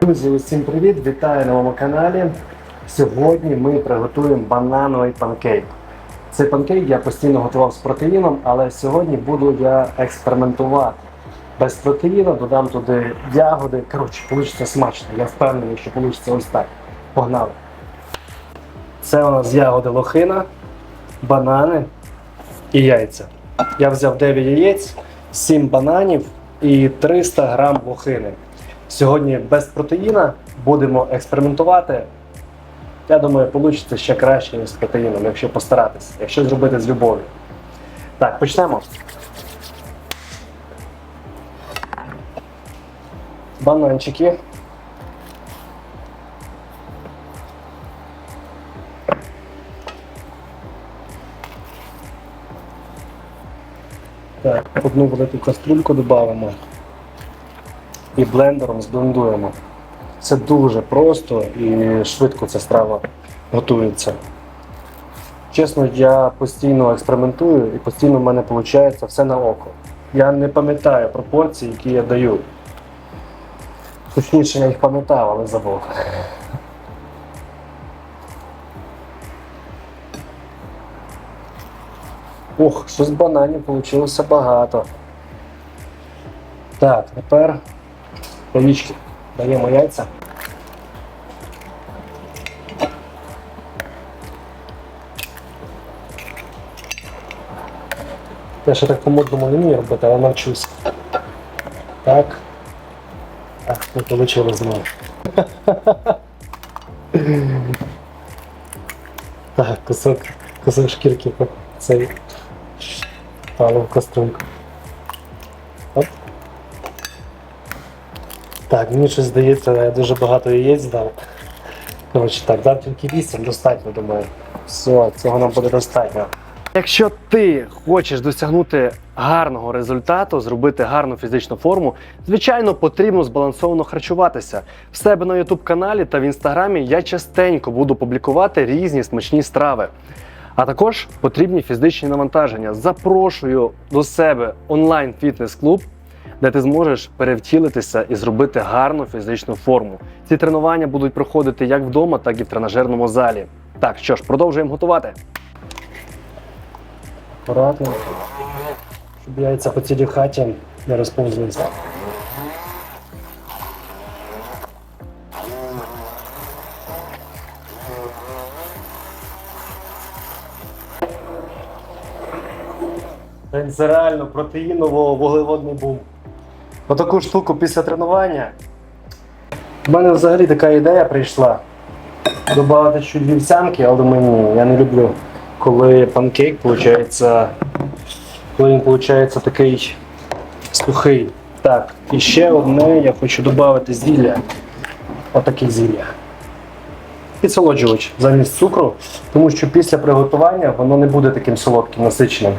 Друзі, усім привіт! Вітаю на моєму каналі. Сьогодні ми приготуємо банановий панкейк. Цей панкейк я постійно готував з протеїном, але сьогодні буду я експериментувати. Без протеїну додам туди ягоди. Коротше, вийде смачно. Я впевнений, що вийде ось так. Погнали. Це у нас ягоди лохина, банани і яйця. Я взяв 9 яєць, 7 бананів і 300 грам лохини. Сьогодні без протеїна будемо експериментувати. Я думаю, вийде ще краще, ніж з протеїном, якщо постаратися, якщо зробити з любов'ю. Так, почнемо. Бананчики. Так, одну велику каструльку додамо і блендером зблендуємо. Це дуже просто і швидко ця страва готується. Чесно, я постійно експериментую і постійно в мене виходить все на око. Я не пам'ятаю пропорції, які я даю. Точніше, я їх пам'ятав, але забув. Ох, щось бананів вийшло багато. Так, тепер яєчки. Даємо яйця. Я ще так по-модному не вмію робити, але. Так. Так, не вийшло знову. Так, кусок, кусок шкірки цей впало в каструльку. Так, мені щось здається, я дуже багато яєць дав. Коротше, так, дав тільки 8, достатньо, думаю. Все, цього нам буде достатньо. Якщо ти хочеш досягнути гарного результату, зробити гарну фізичну форму, звичайно, потрібно збалансовано харчуватися. В себе на YouTube каналі та в інстаграмі я частенько буду публікувати різні смачні страви. А також потрібні фізичні навантаження. Запрошую до себе онлайн фітнес-клуб, де ти зможеш перевтілитися і зробити гарну фізичну форму. Ці тренування будуть проходити як вдома, так і в тренажерному залі. Так, що ж, продовжуємо готувати. Акуратно, щоб яйця по цілій хаті не розповзлися. Це реально протеїново-вуглеводний бум. Отаку штуку після тренування. У мене взагалі така ідея прийшла. Добавити чуть вівсянки, але мені я не люблю, коли панкейк виходить, коли він виходить такий сухий. Так, і ще одне я хочу додати зілля. Отаке зілля. Підсолоджувач замість цукру, тому що після приготування воно не буде таким солодким, насиченим.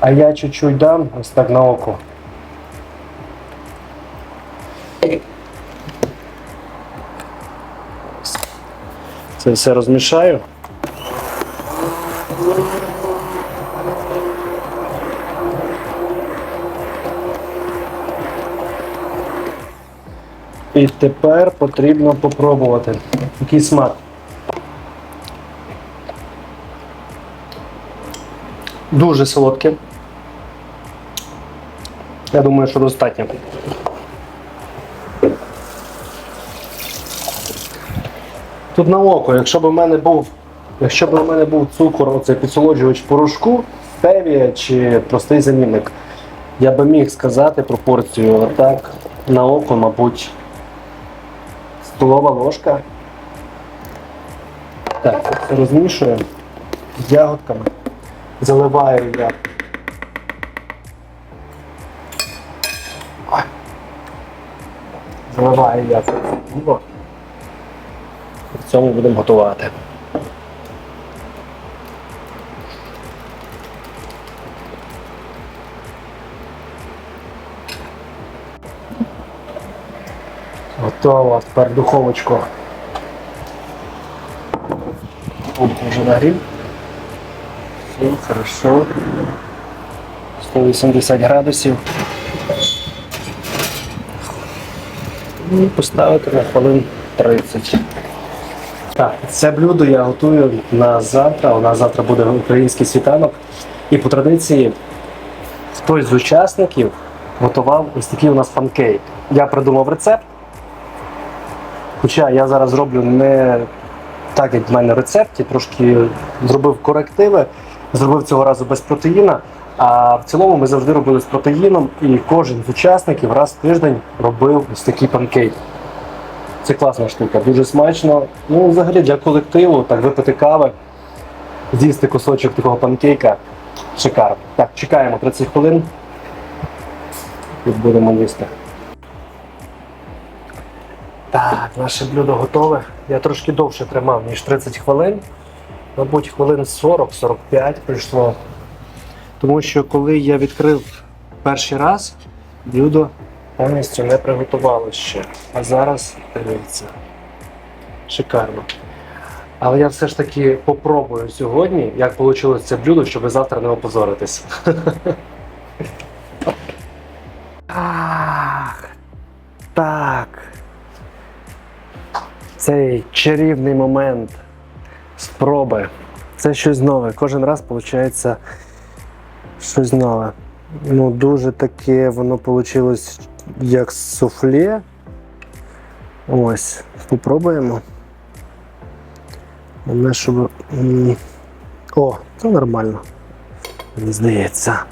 А я чуть-чуть дам ось так на око. Це все розмішаю. І тепер потрібно попробувати. Який смак. Дуже солодке. Я думаю, що достатньо. Тут на око, якщо б у мене був, якщо б у мене був цукор, оцей підсолоджувач порошку, стевія чи простий замінник, я би міг сказати пропорцію отак на око, мабуть, столова ложка. Так, все розмішую ягодками. Заливаю я. Заливаю я це діло. Цьому будемо готувати. Готово, тепер духовочку. Тут вже нагрів. Все, хорошо. 180 градусів. І поставити на хвилин 30. Так, це блюдо я готую на завтра. У нас завтра буде український світанок. І по традиції хтось з учасників готував ось такий у нас панкейк. Я придумав рецепт. Хоча я зараз роблю не так, як в мене в рецепті, трошки зробив корективи, зробив цього разу без протеїна. А в цілому ми завжди робили з протеїном, і кожен з учасників раз в тиждень робив ось такий панкейк. Це класна штука, дуже смачно. Ну, взагалі для колективу, так випити кави, з'їсти кусочок такого панкейка. Шикарно. Так, чекаємо 30 хвилин і будемо їсти. Так, наше блюдо готове. Я трошки довше тримав, ніж 30 хвилин. Мабуть, хвилин 40-45 прийшло. Тому що коли я відкрив перший раз, блюдо повністю не приготувалося ще. А зараз дивіться. Шикарно. Але я все ж таки попробую сьогодні, як вийшло це блюдо, щоб завтра не опозоритись. Ах, так. Цей чарівний момент спроби. Це щось нове. Кожен раз виходить щось нове. Ну, дуже таке воно вийшло як суфле. Ось, попробуємо. Головне, щоб. О, це нормально. Мені здається.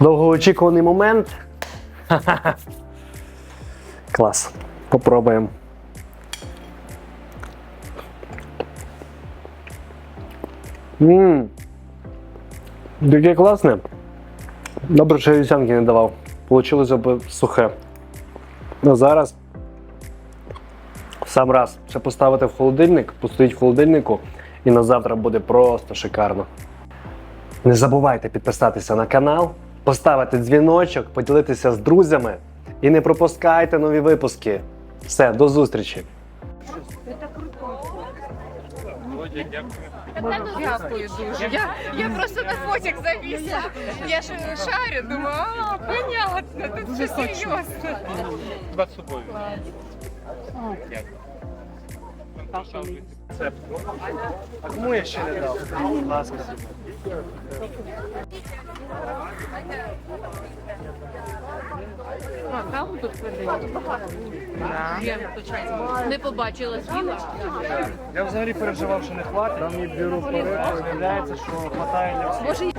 Довгоочікуваний момент. Клас. Попробуємо. Ммм. Таке класне. Добре, що вівсянки не давав. Получилося б сухе. Ну зараз в сам раз ще поставити в холодильник, постоїть в холодильнику, і на завтра буде просто шикарно. Не забувайте підписатися на канал, поставити дзвіночок, поділитися з друзями і не пропускайте нові випуски. Все, до зустрічі! Дякую дуже. Я, я просто на фотик зависла. Я ж шарю, думаю, а, понятно, тут все серйозно. Два з собою. А кому я ще не дав? Будь ласка. Не побачила зміна. Я взагалі переживав, що не хватить. Там її беру вперед, виявляється, що хватає для всіх. Боже,